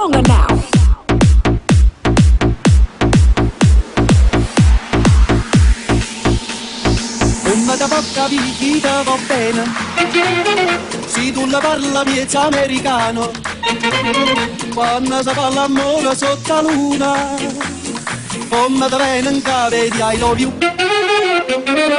stronger now. Una da poca picchita va bene, se tu la parla miezza americano, quando si parla amore sotto la luna, come da bene in cave di love più.